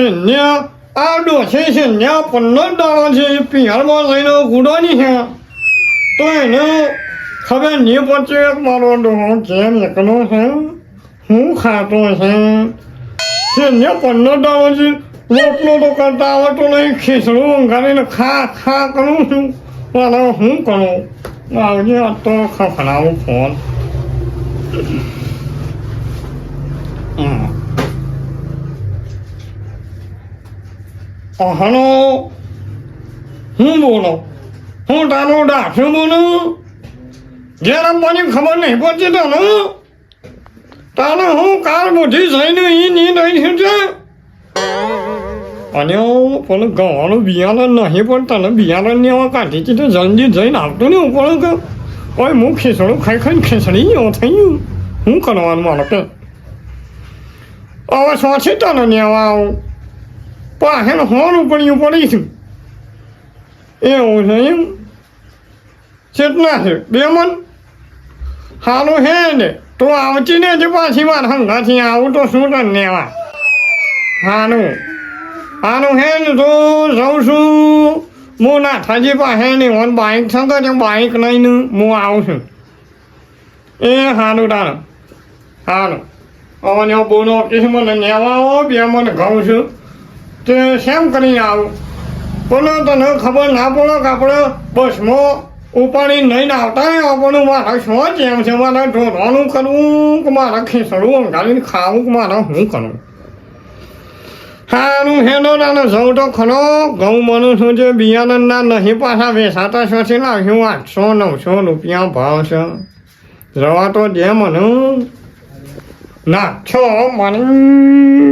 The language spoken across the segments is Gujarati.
શૂન્ય આ ડોસી શૂન્ય પંદર દાડો છે પિયરમાં લઈને ગુડોની છે. તો એને ખબર નહીં પડશે મારો ડોહો કેમ એકનો છે. હું ખાતો છે. શૂન્ય પંદર દાડો છે રોટલો તો કરતા આવડતો નહીં. ખીચડું ઊંઘાડીને ખા ખા કરું છું. પણ હું કરું? આવજે, આ તો ખખડાવું ફોન. હલો હું બોલો? હું તારો ડાક્ટર બોલું? જે મને ખબર નહીં પડતી તને તારે હું કાલ બધી જઈને એ નહીં છે અને પેલું ગવાનું બિયારણ નહીં, પણ તને બિયારણ ને કાઢી છે તો જલ્દી જઈને આવતો ને ઉપર કે, ઓય, હું ખીચડું ખાઈ ખાઈને ખીચડી ગયો થઈ ગયું શું કરવાનું મારે કે? હવે સોથી તને નેવા આવું પાહેલ હોર ઉપડ્યું પડી છું એવું છે એમ? ચેતના છે? બે મન સારું હે ને, તો આવતી ને પાછી વાર હંગાથી આવું તો શું તને નેવા હાનું હાનું હે ને, તો જઉં છું. હું નાથાજી પાસે નહીં મને બાઇક થતો છે બાઇક લઈને હું આવું છું. એ સારું તારું. સારું હવે ને બોલો કે મને નેવા બે મને ઘઉં છું. તે શેમ કરીને આવું? બોલો, તને ખબર ના પડો કે આપણે બસમાં ઉપાડી નહીં આવતા હોય આપણને મારા શું જેમ છે. મારે ઢોરવાનું કરવું કે મારે ખીસડવું ઊંઘાડીને ખાવું કે મારે શું કરવું? સારું હેડો નાનો જવું તો ખરો ઘઉં બનું છું છે બિયારણના નહીં પાછા વેસાતા શોથી લાવ્યું આઠસો નવસો રૂપિયા ભાવ છે. જવા તો જેમ મને. ના છો માની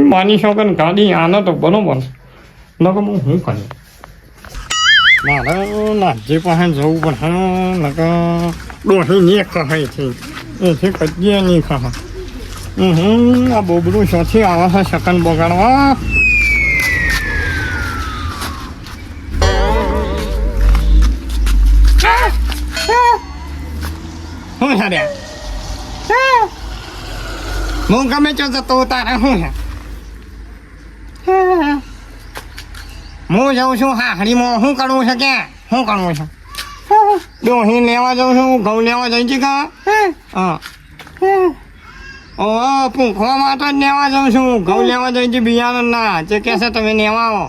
માની શકો ને ગાડી આને તો બરોબર નકર હું શું કરું મારે નાજી પાસે જવું પડે નકર ડોહી નહીં ખહાય છે એથી કજ્જે નહીં ખહા હમ આ બોબડું શોથી આવે છે શકન બગાડવા હું રે હું ગમે તે જતો તારે છે હું? જાઉં છું હા હરીમાં શું કરવું છે કે? શું કરવું છે? ડોહી લેવા જાઉં છું ઘઉં લેવા જઈ છે કા? હા. ઓ પૂંખવા માટે જ લેવા જાઉં છું ઘઉં લેવા જઈ છે બિયારણ ના જે કહેશે તમે લેવા આવો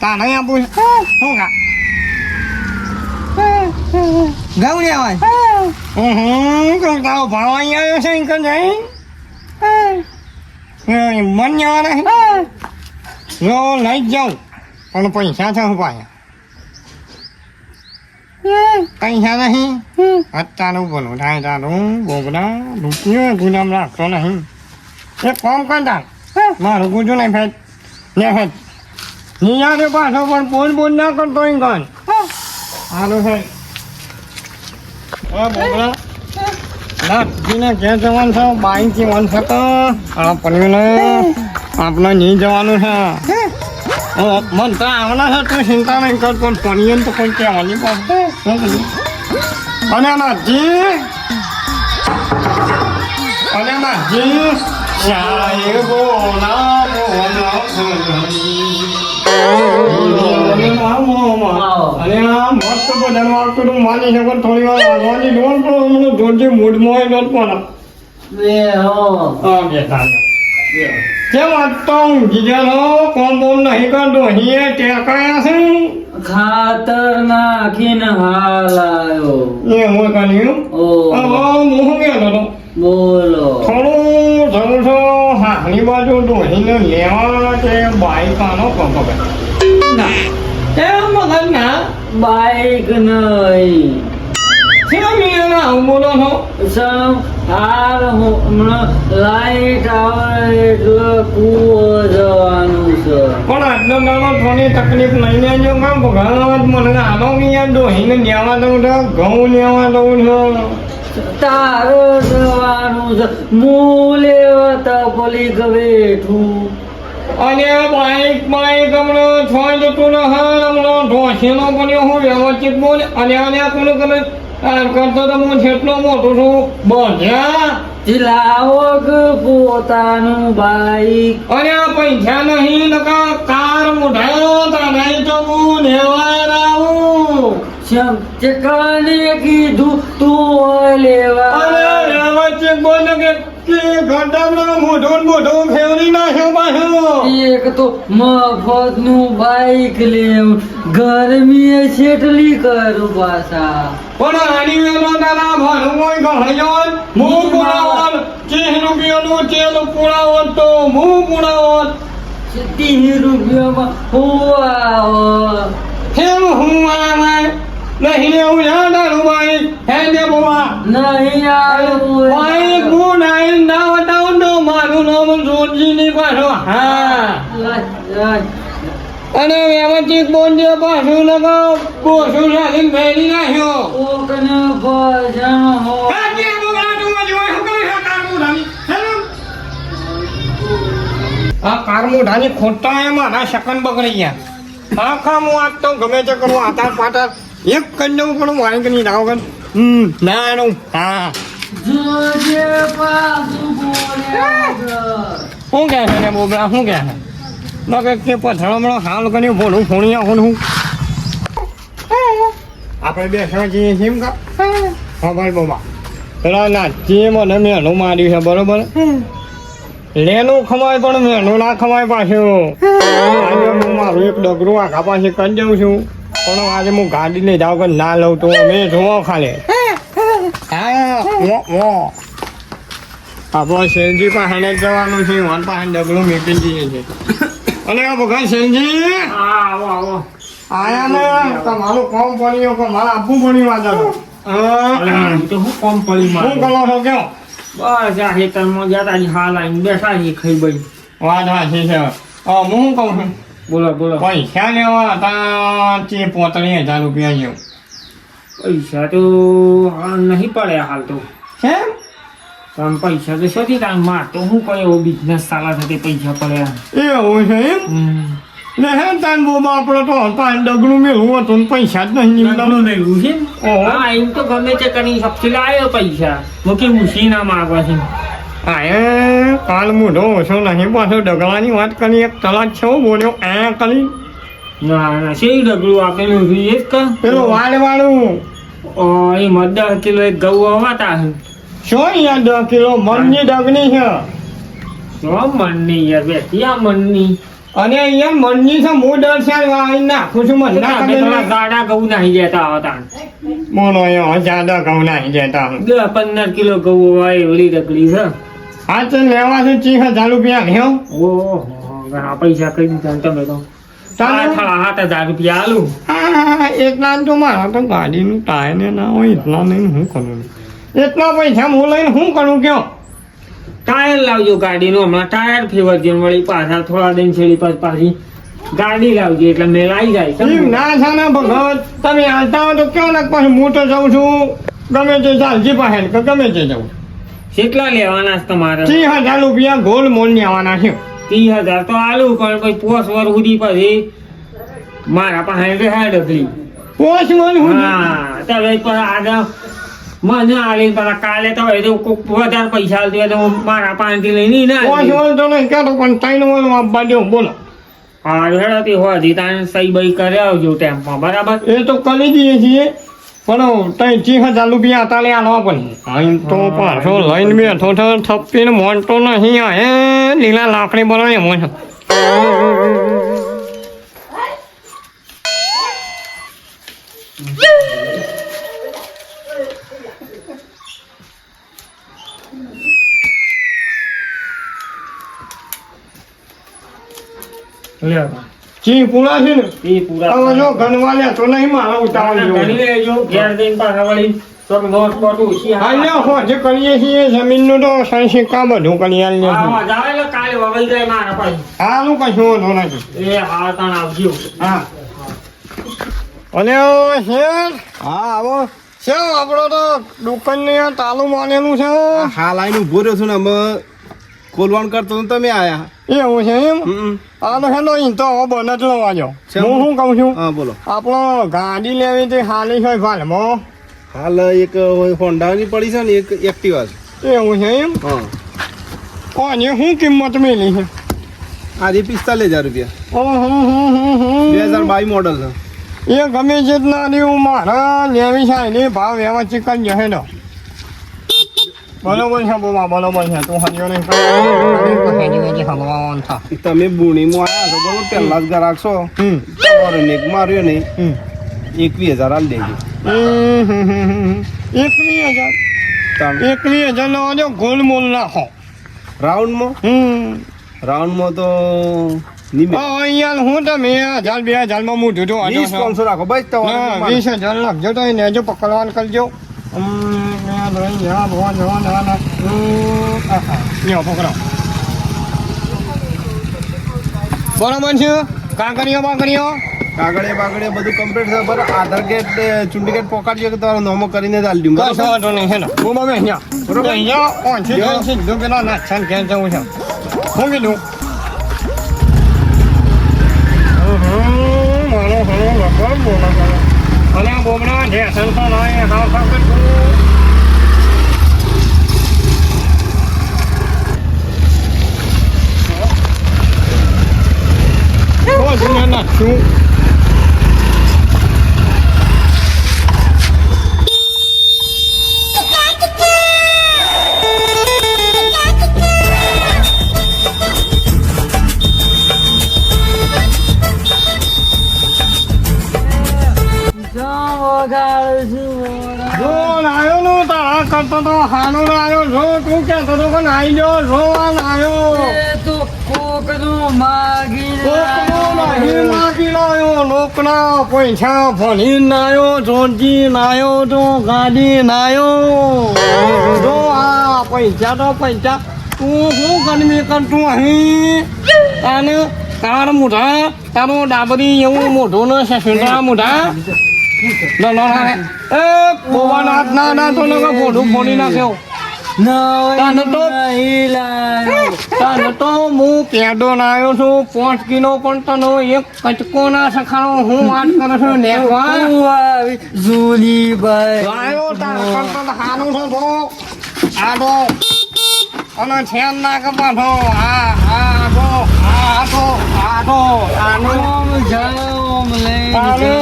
તારે આપું છે શું કા? ઘઉં લેવાય હમ તો તારો ભાવ અહીં આવ્યો છે કે જઈ મન જવા નહીં જો લઈ જ જાઉં પણ પૈસા છે ઉપાય પૈસા નહીં અત્યારું બોલું થાય તારું બોગડા રૂપિયો ગુલામ રાખતો નહીં એક કામ કર તાર મારું ગુજુ નહીં ફેટ ને ફેટ નિયારે પાછો પણ બોલ બોલ ના કરતો અહીં કર સારું છે હા બોગડા નાથજીને ક્યાં જવાનું છે? બાઈક જવાનું છે તો. આપણને આપણે નહીં જવાનું છે. મન તો આવના છે, તું ચિંતા નહીં કર, પણ પણીએ તો કોઈ કહેવાની પાસે? અને નાથજી અને નાથજી સાહેબો ના મોના કેમ આજ તો ઊંઘી ગયેલો કોમ બોમ નહીં કરતો અહીં ટેકાયા છે ખાતર નાખીને હાલ આવ્યો એ હું કહ્યું ઓ હવે હું હતો? બોલો. થોડું જવું છો. હાથની બાજુ ડોહીને લેવા કે બાઈક આનો પંપ ના એમ મગજ ના બાઈક નહીં. કેમ મેં આવું બોલો છો? સમ હાલ હું હમણાં લાઈટ આવે એટલે કૂવો જવાનું છે. પણ નાનો થોડી તકલીફ નહીં લેજો કામ ભગવાન મને આનો અહીંયા ડોહીને લેવા દઉં તો ઘઉં લેવા દઉં છું. તારો જવાનું છે હું લેવા તો. પલી બેઠું અને બાઈક બાઈક હમણાં છોય જતું ને હમણાં ઢોસીનો બન્યો હું વ્યવસ્થિત બોલ અને આને કોને તમે કરતો તો હું જેટલો મોટો છું બન્યા લાવો પોતાનું બાઈક. અને આ પૈસા નહીં નકા કાર મુઢાયો તા નહીં તો હું આવું શમ ચકાને કીધું તું અરે બોલ કે કે મોઢો એક તો મફતનું બાઈક લેવું. ગરમી છેટલી કરું પાછા. પણ આની વેલો તારા ભાનું કોઈ ગહયોન મું પુરાવન ચીહ રૂપિયાનું તેલ પુરાવન તો મું પુરાવન ત્રીસ રૂપિયામાં હું આવો ફેર હું આમાં નહીં એવું યાદ આનું ભાઈ હે દે બોવા નહીં આવું. હું નાઈ ના બતાવું તો મારું નામ જોરજી ની પાછો. હા. અને વ્યવસ્થિત બોલજો પાછું લગો કોશું લાગીને ફેરી નાખ્યો. કોકને ભજન હો. આ ખોટા એ મારા શકન બગડી ગયા. આખા હું આજ તો ગમે તે કરું આતાર પાતાર એક કરી દઉં પણ વાંક નહીં કર હમ ના નું હા. શું કહે છે ને બોબરા શું કહે છે? કે પથરામણો હાલ કર્યું ભોળું ફોણિયા આવું હું. આપણે બેસવા જઈએ છીએ એમ કા? હા ભાઈ બોબા. પેલા નાચીએ મને મેનું માર્યું છે બરોબર? લેનું ખમાય પણ મેનું ના ખમાય પાછું. મારું એક ડગરું આખા પાસે કરી દઉં છું. પણ આજે હું ગાડી લઈ જાઉં કે ના લઉં તો અમે જોવો ખાલી. આપણો શેરજી પાસે જવાનું છે વન પાસે ડગલું મેકી જઈએ છે અને આ ભગવાન આવો આવો આયા ને તમારું કોમ પડ્યું કે મારે આપવું પડ્યું વાંધા તો. હું કોમ પડી શું કરો છો કયો? બસ આ હેતરમાં જતા હાલ આવીને બેઠા ખાઈ બઈ વાત સાચી છે હું કહું છું? બોલો બોલો. પૈસા લેવા હતા તે પોતળી હજાર રૂપિયા જેવું પૈસા તો હાલ નહીં પડે હાલ તો. છે પણ પૈસા તો શોધી તાર માર તો હું કયો બિઝનેસ ચાલા સાથે પૈસા પડ્યા. એવું છે એમ? ને હે તાન બો આપણો તો પાંચ ડગલું મેળવું હતું પૈસા જ નહીં ડગલું મેળવું છે. હા એમ તો ગમે તે કરી સબથી લાવ્યો પૈસા. મૂકે ઉછી ના માગવા છે? આ એ કાલ મોઢો ઓછો નહીં પાછો ડગલાની વાત કરી એક તલાક છે બોલ્યો આ કરી. ના ના ડગલું આપેલું હતું એ જ કા? પેલું વાળ વાળું ઓ, એમાં દસ કિલો એક ગૌ હવાતા છે શું યાર દસ કિલો? મનની ડગની છે. તો મનની યાર બેસી આ મનની. અને અહીંયા મનની છે હું દર સાલ વાળી નાખું છું મને ના તમે નહીં. ગાડા ઘઉં નાહી જતા હતા બોલો અહીંયા જ્યાદા ઘઉં નાખી જતા. દસ પંદર કિલો ગૌ હોય એવડી ડગલી છે. આ તો લેવા છે ચીખ હજાર રૂપિયા લ્યો ઓહો ઘણા પૈસા કઈ દીધા તમે તો. આઠ સાત હજાર રૂપિયા આલું. એટલા તો મારા તો ગાડીનું ટાયર ને ના હોય એટલા નહીં હું કરું? એટલા પૈસા હું લઈને હું કરું કયો? ટાયર લાવજો ગાડીનું હમણાં ટાયર ફેવરજો વળી પાછા થોડા દિન છેડી પાછી પાછી ગાડી લાવજો એટલે આવી જાય? ના થાને તમે હાલતા હો તો ક્યાં લાગ પાસે હું તો જાઉં છું ગમે તે ચાલજી પાસે કે ગમે તે જાઉં. કેટલા લેવાના છે તમારે? ત્રીસ હજાર રૂપિયા ગોલ મોલ લેવાના છે. ત્રીસ હજાર તો આલું પણ કોઈ પોસ વર સુધી પછી મારા પાસે રહે હતી પોસ વર હું હા તમે પણ આગળ મને આલી પેલા કાલે તો એ તો વધારે પૈસા આલતી હોય તો મારા પાસેથી લઈને ના પોસ વર તો નહીં કહેતો પણ ત્રણ વર આપવા દો બોલો. હા હેડતી હોય તાને સહી બઈ કરી આવજો ટેમ્પમાં બરાબર? એ તો કરી દઈએ છીએ. પણ ત્રણ ત્રીસ હજાર રૂપિયા તાલે આલવા પડે અહીં તો પાછો લઈને બેઠો છો થપ્પીને મોનતો નહીં હે લીલા લાકડી બનાવી મોન લ્યો. ચી પૂરા છે ને? એ પૂરા હવે જો ગણવા તો નહીં મારા ઉતાવળ ગણી જેવું. લેજો ઘેર જઈને પાછા વળી તો નોટ ઓછી હા હો જે કરીએ છીએ જમીનનું તો સહી સિક્કા બધું કરી આલીએ છીએ હા જાવે એટલે કાલે વગલ જાય મારા પાસે. હાલું કશું વાંધો નથી. એ હા તાણ આવજો. હા. અને શેર? હા આવો. છે આપણો તો દુકાનની તાલુ તાલું માનેલું છે હાલ લાઈન ઊભો રહ્યો છું ને અમે કોલવાણ કરતો ને તમે આયા. એવું છે એમ. આ તો હેલો ઇન તો હવે બને જ લવા જો? હું શું કહું છું? હા બોલો. આપણો ગાડી લેવી તે હાલી હોય ભાલમાં હાલ એક હોન્ડાની પડી છે ને એક એક્ટિવા છે. એવું છે એમ? હા. આની શું કિંમત મેલી છે? આજે પિસ્તાલીસ હજાર રૂપિયા. હો હો હો. બે હજાર બાવીસ મોડલ છે. એ ગમે જેટલા દેવું મારા લેવી છે એની ભાવ વ્યવસ્થિત કરી જશે તો બરોબર છે બોમા બરોબર છે તું હરિયો નહીં હલવાન તમે બુણીમાં આવ્યા છો બરોબર પહેલા જ છો હમ માર્યો નહીં એકવીસ હજાર હાલ દેજો હમ, હમ, હમ, હમ. એકવીસ હજાર એકવીસ હજાર નો જો ગોલ મોલ નાખો રાઉન્ડમાં હમ રાઉન્ડમાં તો અહીંયા હું તમે હજાર બે હજારમાં મોઢું તો વાંચો વીસ પાંચસો રાખો બસ તમારે વીસ હજાર નાખજો તો એને જો પકડવાનું કરજો છ, બરાબર છે કાંકરીઓ બાકરીઓ કાગળે બાગળે બધું કમ્પ્લીટ છે બરાબર આધાર ગેટ ચૂંટણી કાર્ડ પોકાડજો કે તમારો નોમો કરીને જ આલી દઉં ને પેલા છે મારો ઘણો લગભગ બોલો કરો. અને આ બોમણા ઢેસણ તો નહીં, હાવ હાવ કરતું. બહુ જ કહેતો તો કે નાઈ જો જો આ કોકનો માગી લાયો લોકના પૈસા ભણી નાયો જોજી નાયો તો ગાડી નાયો. જો આ પૈસા તો પૈસા તું શું ગરમી કરતું અહીં? તાને તાર મોઢા તારો ડાબરી એવું મોઢું ને સસુંદરા મોઢા? ના ના ના. એ બોવા નાથ ના ના તો ફોડી નાખ્યો. તાને તો તાને તો હું પેડો ના છું. પાંચ કિલો પણ તનો એક કચકો ના સખાણો હું વાત કરું છું. ને લાયો તાર કરતો તો હાનું છો આડો. અને છેન ના કપાઠો આ આ આડો. આડો. આડો. આનો તાનો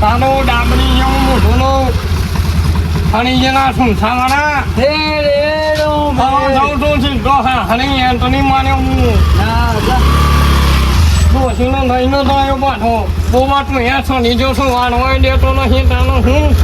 તાનો ડાબરી જેવું મોઢું નો હણી જેના સુનસા વાળા હવે જાઉં છું સીધો હા હણી એન્ટની માને હું. ડોસીનો લઈને તો આવ્યો પાછો. બહુ વાત મેં છો નીચો છું વાળ હોય દેતો નથી, તાનો હું